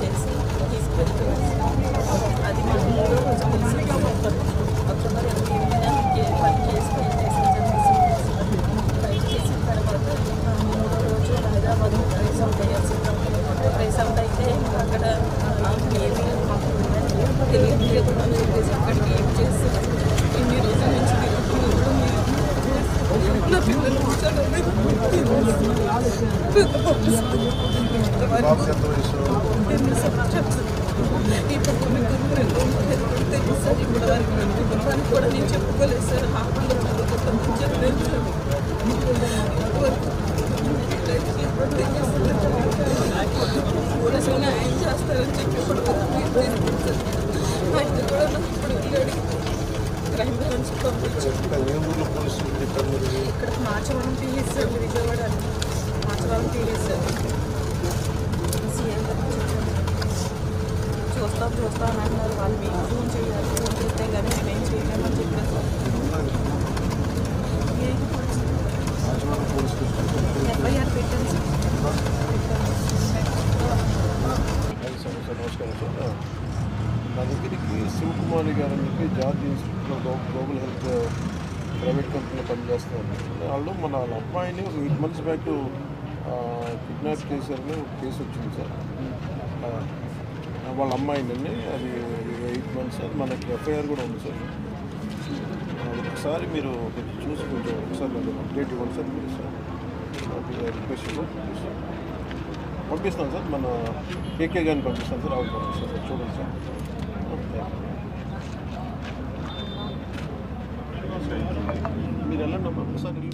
చేసి తీసుకువెళ్తున్నారు అది మాకు మూడో రోజు తెలిసి అక్టోబర్ ఎనిమిది పని చేసి ఏం చేసిన ఫైట్ చేసిన తర్వాత మూడో రోజు హైదరాబాద్ ట్రేస్ అవుట్ అయ్యారు అవుట్ అయితే అక్కడ ఏమీ మాకు తెలియట్లేదు అని చెప్పేసి అక్కడికి ఏం చేసి ఇన్ని రోజుల నుంచి నా పిల్లలు కూర్చోలేదు పెద్ద ఎన్ని సంవత్సరాలు ఈ పక్కన రెండు తెలుసు సార్ ఇప్పుడు దానికి కూడా నేను చెప్పుకోలేదు సార్ హాస్పిటల్లో చదువుకుంటాను చెప్పలేదు సార్ ఇంతవరకు పోలీసులు న్యాయం చేస్తారని చెప్పి ఇప్పుడు ఆయన కూడా నాకు ఇప్పుడు వెళ్ళాడు క్రైమ్ బ్రాంచ్ పంపించి మీరు ఇక్కడ Marchavaram TVS Vijayawada. Marchavaram TVS sir CM గారు చెప్పారు. చూస్తాం చూస్తాం అని అన్నారు వాళ్ళు మీకు ఫోన్ చేయాలి ఫోన్ చేస్తే కానీ మేమేం చేయలేమని చెప్పారు ఏం police Rajahmundry police station FIR పెట్టాను సార్ నా దగ్గరికి శివకుమారి గారు అని చెప్పి జాతీయ ఇన్స్టిట్యూట్లో గ్లో- గ్లోబల్ హెల్త్ ప్రైవేట్ కంపెనీలో పనిచేస్తున్నారు వాళ్ళు మన వాళ్ళ అబ్బాయిని ఒక ఎయిట్ మంత్స్ బ్యాక్ కిడ్నాప్ చేశారని ఒక కేసు వచ్చింది సార్. వాళ్ళ అమ్మాయిని అది ఎయిట్ మంత్స్ అది మనకి ఎఫ్ఐఆర్ కూడా ఉంది సార్. ఒకసారి మీరు చూసి కొంచెం ఒకసారి నాకు అప్డేట్ ఇవ్వండి సార్ మీరు సార్. Request sir. పంపిస్తాను సార్. మన కేకే గారిని పంపిస్తాను సార్ ఆవిడ పంపిస్తాను సార్. చూడండి సార్. మీరు వెళ్ళండి ఒకసారి వెళ్ళి